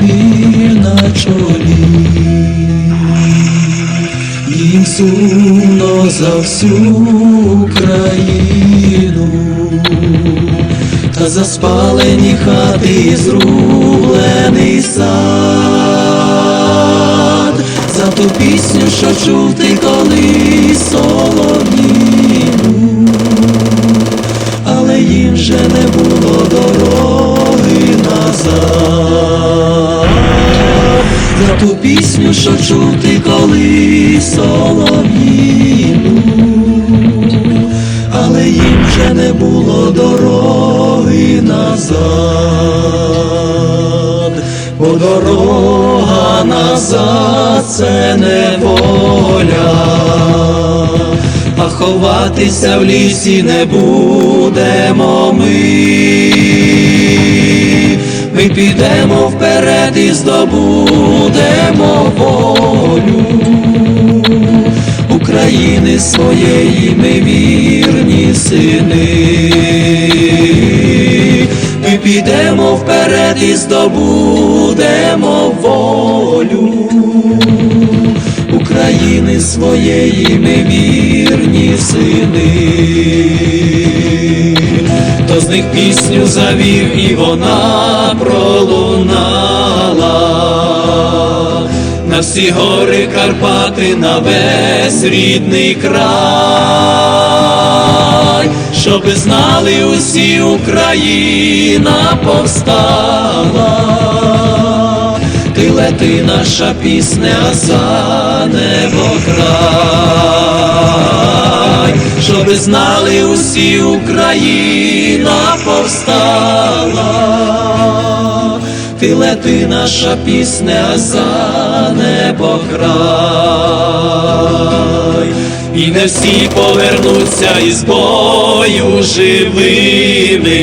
біль на чолі. Їм сумно за всю Україну, та за спалені хати і зрублений сад, за ту пісню, що чув ти колись солов'їну, але їм вже не було дороги назад, за ту пісню, що чув ти колись солов'їну, але їм вже не було дороги назад, бо дорога назад це не воля, а ховатися в лісі не будемо ми. Ми підемо вперед і здобудемо волю України своєї ми вірні сини. Ми підемо вперед і здобудемо волю України своєї ми вірні сини. Хто з них пісню завів і вона пролунала на всі гори Карпати, на весь рідний край, щоби знали усі Україна повстала. Ти лети наша пісня за небо край, щоби знали усі Україна повстала, ти лети наша пісня за небо край, і не всі повернуться із бою живими.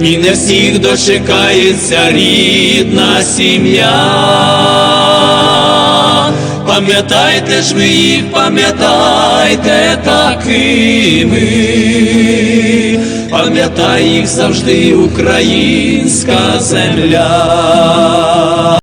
І не всіх дочекається рідна сім'я. Пам'ятайте ж ви їх, пам'ятайте такими, пам'ятай їх завжди українська земля.